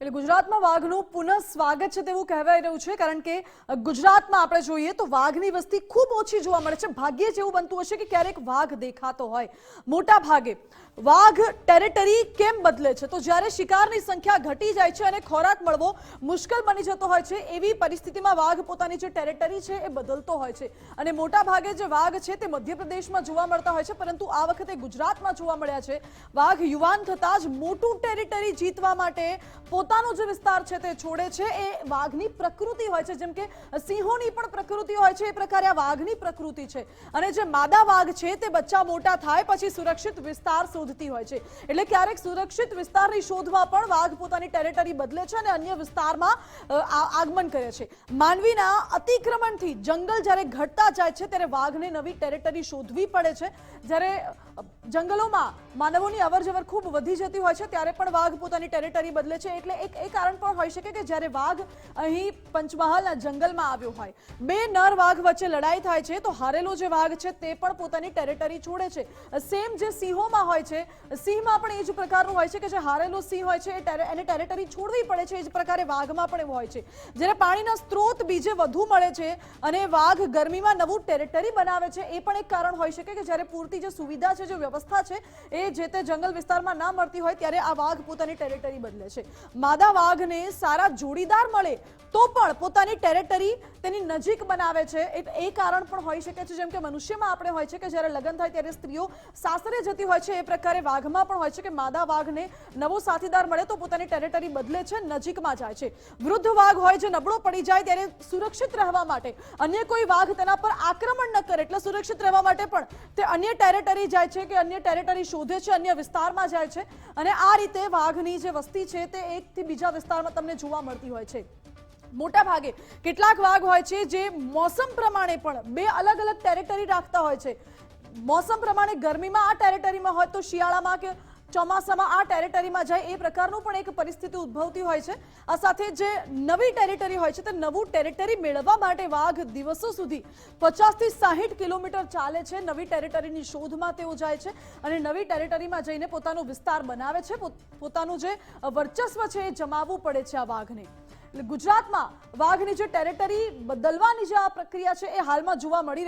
એટલે ગુજરાતમાં વાઘનું પુનઃ સ્વાગત છે તેવું કહેવાય રહ્યું છે. કારણ કે ગુજરાતમાં આપણે જોઈએ તો વાઘની વસ્તી ખૂબ ઓછી જોવા મળે છે. ભાગ્યે જ એવું બનતું હશે કે ક્યારેક વાઘ દેખાતો હોય. મોટા ભાગે, વાઘ ટેરેટરી કેમ બદલે છે? તો જ્યારે શિકારની સંખ્યા ઘટી જાય છે અને ખોરાક મળવો મુશ્કેલ બની જતો હોય છે, એવી પરિસ્થિતિમાં વાઘ પોતાની જે ટેરેટરી છે એ બદલતો હોય છે. અને મોટા ભાગે જે વાઘ છે તે મધ્યપ્રદેશમાં જોવા મળતા હોય છે, પરંતુ આ વખતે ગુજરાતમાં જોવા મળ્યા છે. વાઘ યુવાન થતાં જ મોટું ટેરેટરી જીતવા માટે પોતાનો જે વિસ્તાર છે તે છોડે છે. એ વાઘની પ્રકૃતિ હોય છે, જેમ કે સિંહોની પણ પ્રકૃતિ હોય છે, એ પ્રકારે આ વાઘની પ્રકૃતિ છે. અને જે માદા વાઘ છે, તે બચ્ચા મોટા થાય પછી સુરક્ષિત વિસ્તાર શોધતી હોય છે. એટલે ક્યારેક સુરક્ષિત વિસ્તારની શોધવા પણ વાઘ પોતાની ટેરેટરી બદલે છે અને અન્ય વિસ્તારમાં આગમન કરે છે. માનવીના અતિક્રમણથી જંગલ જ્યારે ઘટતા જાય છે, ત્યારે વાઘને નવી ટેરેટરી શોધવી પડે છે. જ્યારે જંગલોમાં માનવોની અવરજવર ખૂબ વધી જતી હોય છે, ત્યારે પણ વાઘ પોતાની ટેરેટરી બદલે છે. એટલે એક એ કારણ પણ હોઈ શકે કે જ્યારે વાઘ અહીં પંચમહાલના જંગલમાં આવ્યો હોય, બે નર વાઘ વચ્ચે લડાઈ થાય છે, તો હારેલો જે વાઘ છે તે પણ પોતાની ટેરેટરી છોડે છે. સેમ જે સિંહોમાં હોય છે, સિંહમાં પણ એ જ પ્રકારનું હોય છે કે જે હારેલો સિંહ હોય છે એને ટેરેટરી છોડવી પડે છે, એ જ પ્રકારે વાઘમાં પણ એવું હોય છે. જ્યારે પાણીના સ્ત્રોત બીજે વધુ મળે છે અને વાઘ ગરમીમાં નવું ટેરેટરી બનાવે છે, એ પણ એક કારણ હોઈ શકે કે જ્યારે પૂરતી જે સુવિધા છે, જે વ્યવસ્થા છે, એ જે તે જંગલ વિસ્તારમાં ના મળતી હોય ત્યારે આ વાઘ પોતાની ટેરેટરી બદલે છે. માદા વાઘને સારા જોડીદાર મળે તો પણ પોતાની ટેરેટરી તેની નજીક બનાવે છે. એ- કારણ પણ હોઈ શકે છે. જેમ કે મનુષ્યમાં આપણે હોય છે કે જ્યારે લગ્ન થાય ત્યારે સ્ત્રીઓ સાસરે જતી હોય છે. એ પ્રકારે વાઘમાં પણ હોય છે કે માદા વાઘને નવો સાથીદાર મળે તો પોતાની ટેરેટરી બદલે છે, નજીકમાં જાય છે. વૃદ્ધ વાઘ હોય જે નબળો પડી જાય ત્યારે સુરક્ષિત રહેવા માટે, અન્ય કોઈ વાઘ તેના પર આક્રમણ ન કરે એટલે સુરક્ષિત રહેવા માટે પણ તે અન્ય ટેરેટરી જાય છે કે અન્ય ટેરેટરી શોધે છે, અન્ય વિસ્તારમાં જાય છે. અને આ રીતે વાઘની જે વસ્તી છે તે એકથી બીજા વિસ્તારમાં તમને જોવા મળતી હોય છે. મોટા ભાગે કેટલાક વાઘ હોય છે જે મોસમ પ્રમાણે પણ બે અલગ અલગ ટેરેટરી રાખતા હોય છે. મોસમ પ્રમાણે ગરમીમાં આ ટેરેટરીમાં હોય તો શિયાળામાં કે ચોમાસામાં આ ટેરેટરીમાં જાય એ પ્રકારનું પણ એક પરિસ્થિતિ ઉદ્ભવતી હોય છે. આ સાથે જે નવી ટેરેટરી હોય છે તે નવું ટેરેટરી મેળવવા માટે વાઘ દિવસો સુધી પચાસથી સાહીઠ કિલોમીટર ચાલે છે. નવી ટેરેટરીની શોધમાં તેઓ જાય છે અને નવી ટેરેટરીમાં જઈને પોતાનો વિસ્તાર બનાવે છે. પોતાનું જે વર્ચસ્વ છે એ જમાવવું પડે છે આ વાઘને. ગુજરાતમાં વાઘની જે ટેરેટરી બદલવાની જે આ પ્રક્રિયા છે એ હાલમાં જોવા મળી